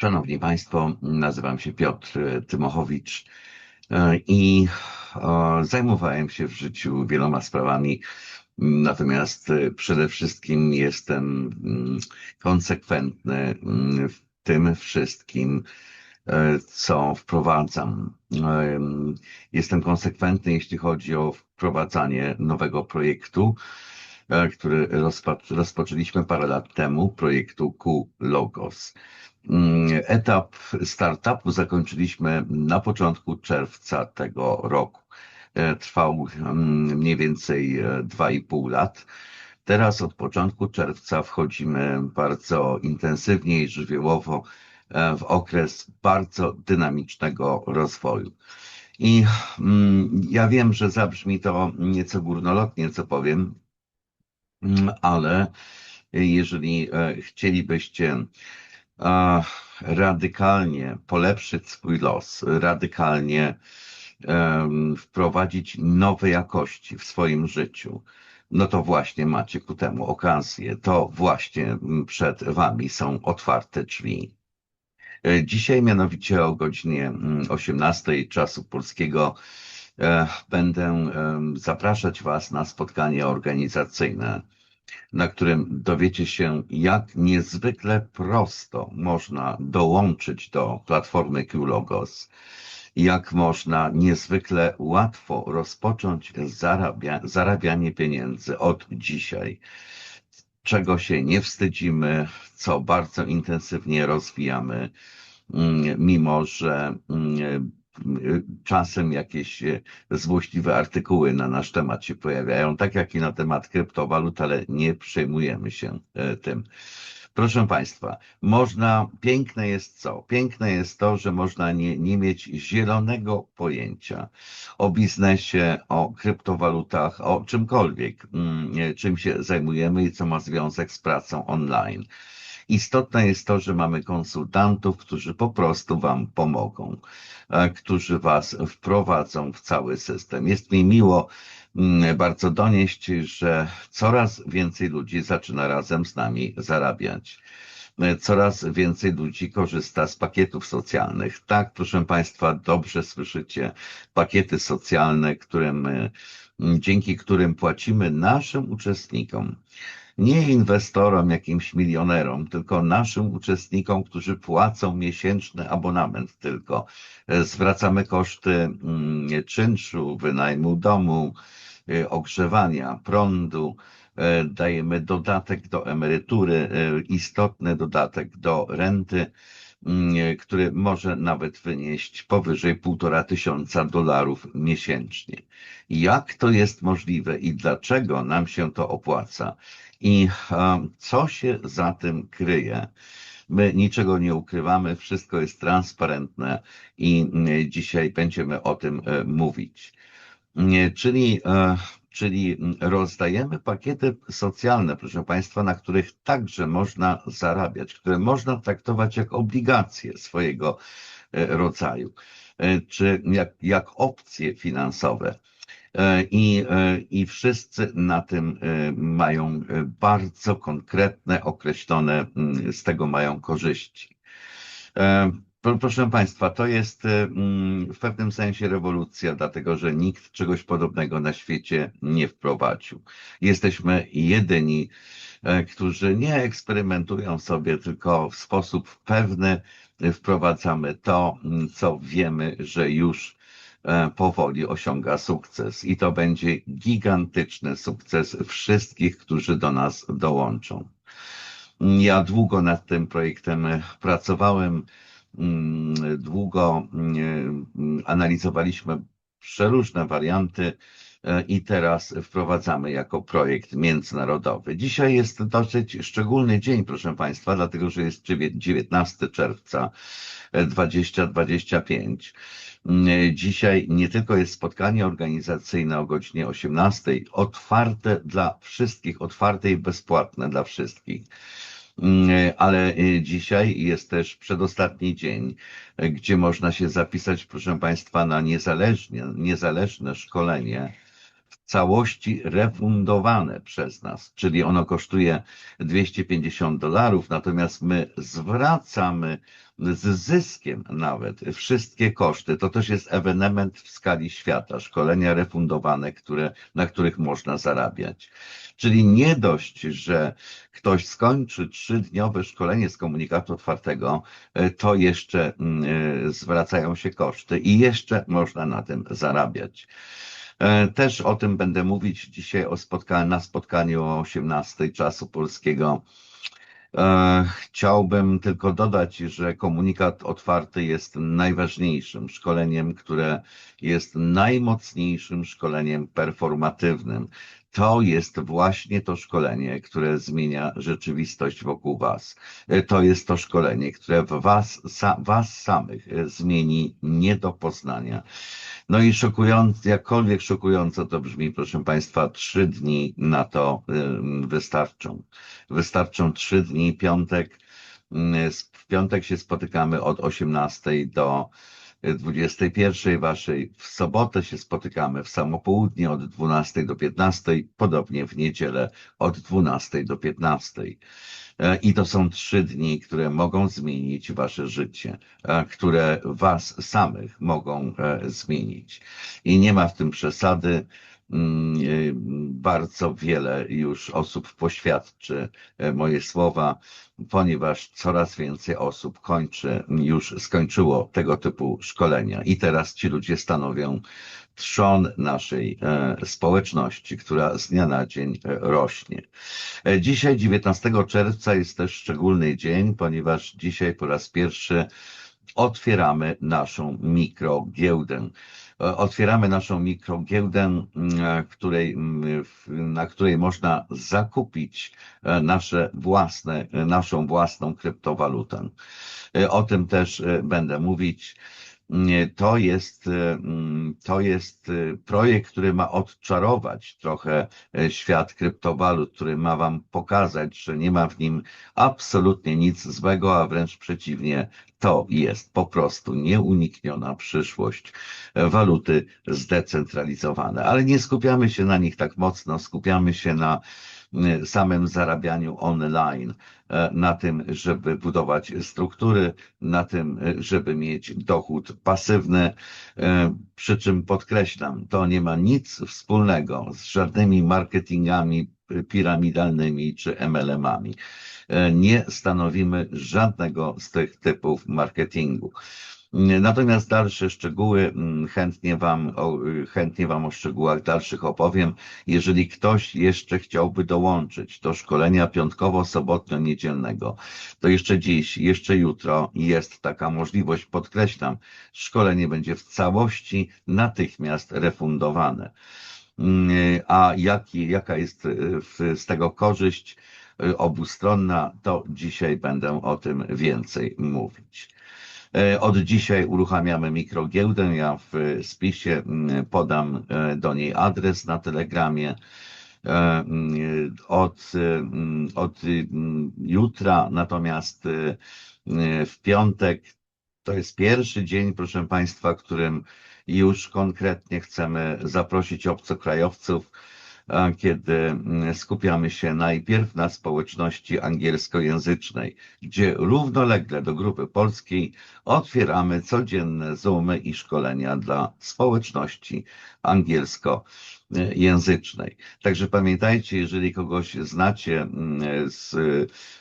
Szanowni Państwo, nazywam się Piotr Tymochowicz e, i e, zajmowałem się w życiu wieloma sprawami, natomiast e, przede wszystkim jestem mm, konsekwentny mm, w tym wszystkim, co wprowadzam. Jestem konsekwentny, jeśli chodzi o wprowadzanie nowego projektu, który rozpoczęliśmy parę lat temu, projektu Q Logos. Mm, etap startupu zakończyliśmy na początku czerwca tego roku. E, trwał mm, mniej więcej 2,5 e, lat. Teraz od początku czerwca wchodzimy bardzo intensywnie i żywiołowo e, w okres bardzo dynamicznego rozwoju. I mm, ja wiem, że zabrzmi to nieco górnolotnie, co powiem, ale jeżeli chcielibyście radykalnie polepszyć swój los, radykalnie wprowadzić nowe jakości w swoim życiu, no to właśnie macie ku temu okazję. To właśnie przed Wami są otwarte drzwi. E, dzisiaj mianowicie o godzinie 18 czasu polskiego e, będę zapraszać Was na spotkanie organizacyjne na którym dowiecie się, jak niezwykle prosto można dołączyć do platformy QLogos, jak można niezwykle łatwo rozpocząć zarabia, zarabianie pieniędzy od dzisiaj, czego się nie wstydzimy, co bardzo intensywnie rozwijamy, mm, mimo że mm, czasem jakieś e, złośliwe artykuły na nasz temat się pojawiają, tak jak i na temat kryptowalut, ale nie przejmujemy się e, tym. Proszę Państwa, można, piękne jest co? Piękne jest to, że można nie, nie mieć zielonego pojęcia o biznesie, o kryptowalutach, o czymkolwiek, mm, czym się zajmujemy i co ma związek z pracą online. Istotne jest to, że mamy konsultantów, którzy po prostu Wam pomogą, e, którzy Was wprowadzą w cały system. Jest mi miło mm, bardzo donieść, że coraz więcej ludzi zaczyna razem z nami zarabiać e, coraz więcej ludzi korzysta z pakietów socjalnych. Tak, proszę Państwa, dobrze słyszycie, pakiety socjalne, którym, dzięki którym płacimy naszym uczestnikom nie inwestorom, jakimś milionerom, tylko naszym uczestnikom, którzy płacą miesięczny abonament tylko. E, zwracamy koszty mm, czynszu, wynajmu domu, e, ogrzewania, prądu, e, dajemy dodatek do emerytury, istotny dodatek do renty, który może nawet wynieść powyżej półtora tysiąca dolarów miesięcznie. Jak to jest możliwe i dlaczego nam się to opłaca? I co się za tym kryje? My niczego nie ukrywamy, wszystko jest transparentne i dzisiaj będziemy o tym e, mówić. Czyli, e, czyli rozdajemy pakiety socjalne, proszę Państwa, na których także można zarabiać, które można traktować jak obligacje swojego e, rodzaju, czy jak, jak opcje finansowe. E, I, e, I wszyscy na tym e, mają bardzo konkretne, określone, mm, z tego mają korzyści. Proszę Państwa, to jest mm, w pewnym sensie rewolucja, dlatego że nikt czegoś podobnego na świecie nie wprowadził. Jesteśmy jedyni, którzy nie eksperymentują sobie, tylko w sposób pewny wprowadzamy to, mm, co wiemy, że już E, powoli osiąga sukces i to będzie gigantyczny sukces wszystkich, którzy do nas dołączą. Ja długo nad tym projektem pracowałem, długo mm, analizowaliśmy przeróżne warianty e, i teraz wprowadzamy jako projekt międzynarodowy. Dzisiaj jest dosyć szczególny dzień, proszę Państwa, dlatego że jest 19 czerwca 2025. Mm, dzisiaj nie tylko jest spotkanie organizacyjne o godzinie 18, otwarte dla wszystkich, otwarte i bezpłatne dla wszystkich. Mm, ale y, dzisiaj jest też przedostatni dzień, gdzie można się zapisać, proszę Państwa, na niezależne szkolenie w całości refundowane przez nas, czyli ono kosztuje 250 dolarów, natomiast my zwracamy z zyskiem nawet wszystkie koszty. To też jest ewenement w skali świata, szkolenia refundowane, które, na których można zarabiać. Czyli nie dość, że ktoś skończy trzydniowe szkolenie z komunikatu otwartego, e, to jeszcze mm, e, zwracają się koszty i jeszcze można na tym zarabiać. E, też o tym będę mówić dzisiaj o spotkaniu, na spotkaniu o 18 czasu polskiego E, chciałbym tylko dodać, że komunikat otwarty jest najważniejszym szkoleniem, które jest najmocniejszym szkoleniem performatywnym. To jest właśnie to szkolenie, które zmienia rzeczywistość wokół Was. E, to jest to szkolenie, które was, was samych e, zmieni nie do poznania. No i szokujące, jakkolwiek szokująco to brzmi, proszę Państwa, trzy dni na to wystarczą. Wystarczą trzy dni, piątek. W piątek się spotykamy od 18 do 21 waszej. W sobotę się spotykamy w samo południe od 12 do 15, podobnie w niedzielę od 12 do 15. E, I to są trzy dni, które mogą zmienić wasze życie, e, które was samych mogą e, zmienić. I nie ma w tym przesady. Mm, bardzo wiele już osób poświadczy moje słowa, ponieważ coraz więcej osób kończy, już skończyło tego typu szkolenia i teraz ci ludzie stanowią trzon naszej e, społeczności, która z dnia na dzień e, rośnie. E, dzisiaj, 19 czerwca, jest też szczególny dzień, ponieważ dzisiaj po raz pierwszy otwieramy naszą mikrogiełdę. Otwieramy naszą mikrogiełdę, której, na której można zakupić nasze własne, naszą własną kryptowalutę. O tym też będę mówić to jest, e, mm, to jest e, projekt, który ma odczarować trochę e, świat kryptowalut, który ma Wam pokazać, że nie ma w nim absolutnie nic złego, a wręcz przeciwnie, to jest po prostu nieunikniona przyszłość waluty zdecentralizowane. Ale nie skupiamy się na nich tak mocno, skupiamy się na samym zarabianiu online, e, na tym, żeby budować struktury, na tym, y, żeby mieć dochód pasywny. E, przy czym podkreślam, to nie ma nic wspólnego z żadnymi marketingami piramidalnymi czy MLM-ami. E, nie stanowimy żadnego z tych typów marketingu. Natomiast dalsze szczegóły mm, chętnie wam, chętnie wam o szczegółach dalszych opowiem. Jeżeli ktoś jeszcze chciałby dołączyć do szkolenia piątkowo-sobotnio-niedzielnego, to jeszcze dziś, jeszcze jutro jest taka możliwość, podkreślam, szkolenie będzie w całości natychmiast refundowane. Mm, a jaki, jaka jest y, z tego korzyść y, obustronna, to dzisiaj będę o tym więcej mówić. E, od dzisiaj uruchamiamy mikrogiełdę. Ja w spisie mm, podam e, do niej adres na Telegramie. E, mm, od, mm, od jutra, natomiast w piątek to jest pierwszy dzień, proszę Państwa, którym już konkretnie chcemy zaprosić obcokrajowców kiedy mm, skupiamy się najpierw na społeczności angielskojęzycznej, gdzie równolegle do grupy polskiej otwieramy codzienne Zoomy i szkolenia dla społeczności angielskojęzycznej. Także pamiętajcie, jeżeli kogoś znacie mm, z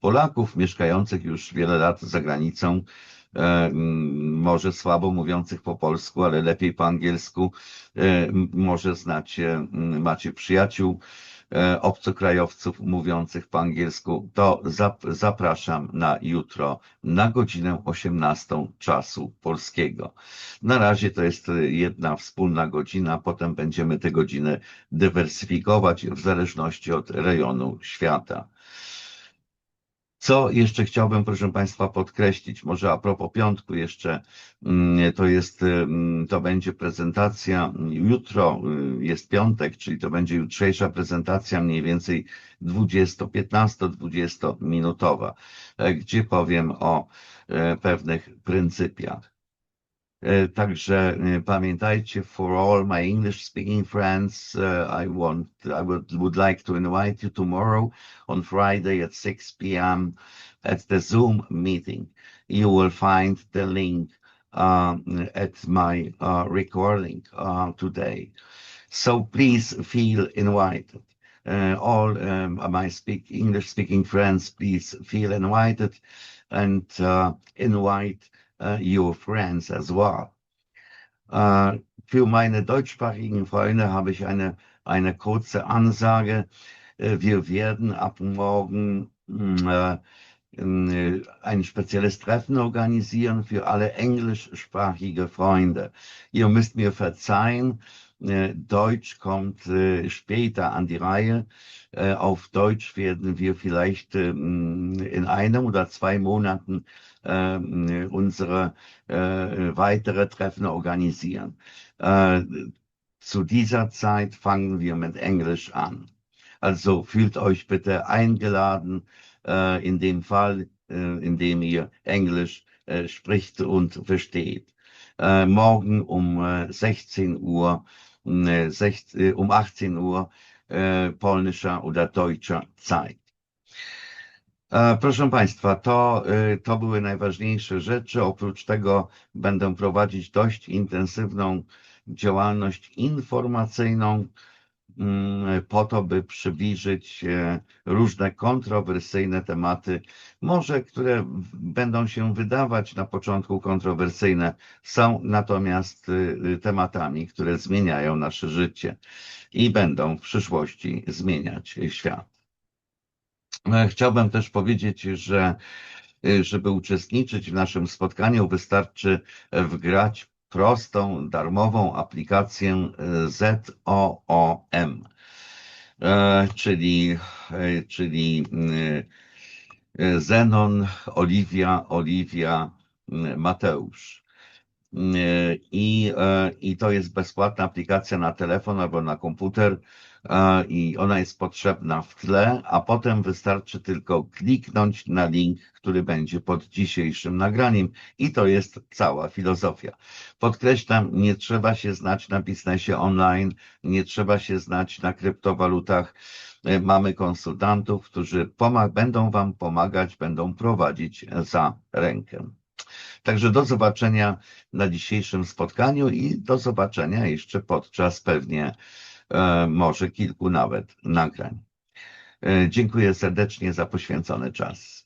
Polaków mieszkających już wiele lat za granicą, może słabo mówiących po polsku, ale lepiej po angielsku, e, może znacie, macie przyjaciół e, obcokrajowców mówiących po angielsku, to zapraszam na jutro na godzinę 18 czasu polskiego. Na razie to jest jedna wspólna godzina, potem będziemy te godziny dywersyfikować w zależności od rejonu świata. Co jeszcze chciałbym, proszę Państwa, podkreślić, może a propos piątku jeszcze, mm, to jest, mm, to będzie prezentacja, jutro y, jest piątek, czyli to będzie jutrzejsza prezentacja mniej więcej 20, 15-20 minutowa, e, gdzie powiem o e, pewnych pryncypiach. Także pamiętajcie, for all my English speaking friends, uh, I want, I would, would like to invite you tomorrow on Friday at 6 p.m. at the Zoom meeting. You will find the link um, at my uh, recording uh, today. So please feel invited. Uh, all um, my speak English speaking friends, please feel invited and uh, invite uh, your friends as well. Äh, für meine deutschsprachigen Freunde habe ich eine, eine kurze Ansage. Äh, wir werden ab morgen äh, ein spezielles Treffen organisieren für alle englischsprachige Freunde. Ihr müsst mir verzeihen, äh, Deutsch kommt äh, später an die Reihe. Äh, Auf Deutsch werden wir vielleicht in einem oder zwei Monaten ähm, unsere äh, weitere Treffen organisieren. Äh, Zu dieser Zeit fangen wir mit Englisch an. Also fühlt euch bitte eingeladen, äh, in dem Fall, äh, in dem ihr Englisch äh, spricht und versteht. Äh, morgen um äh, 16 Uhr, äh, 16, äh, um 18 Uhr äh, polnischer oder deutscher Zeit. Proszę Państwa, to, y, to były najważniejsze rzeczy. Oprócz tego będę prowadzić dość intensywną działalność informacyjną mm, po to, by przybliżyć e, różne kontrowersyjne tematy, może które będą się wydawać na początku kontrowersyjne, są natomiast y, y, tematami, które zmieniają nasze życie i będą w przyszłości zmieniać świat. E, Chciałbym też powiedzieć, że y, żeby uczestniczyć w naszym spotkaniu, wystarczy e, wgrać prostą, darmową aplikację e, ZOOM, e, czyli, e, czyli y, y, Zenon, Oliwia, Oliwia, y, Mateusz. Y, I, e, I to jest bezpłatna aplikacja na telefon albo na komputer e, i ona jest potrzebna w tle, a potem wystarczy tylko kliknąć na link, który będzie pod dzisiejszym nagraniem i to jest cała filozofia. Podkreślam, nie trzeba się znać na biznesie online, nie trzeba się znać na kryptowalutach. E, Mamy konsultantów, którzy będą Wam pomagać, będą prowadzić za rękę. Także do zobaczenia na dzisiejszym spotkaniu i do zobaczenia jeszcze podczas pewnie e, może kilku nawet nagrań. E, Dziękuję serdecznie za poświęcony czas.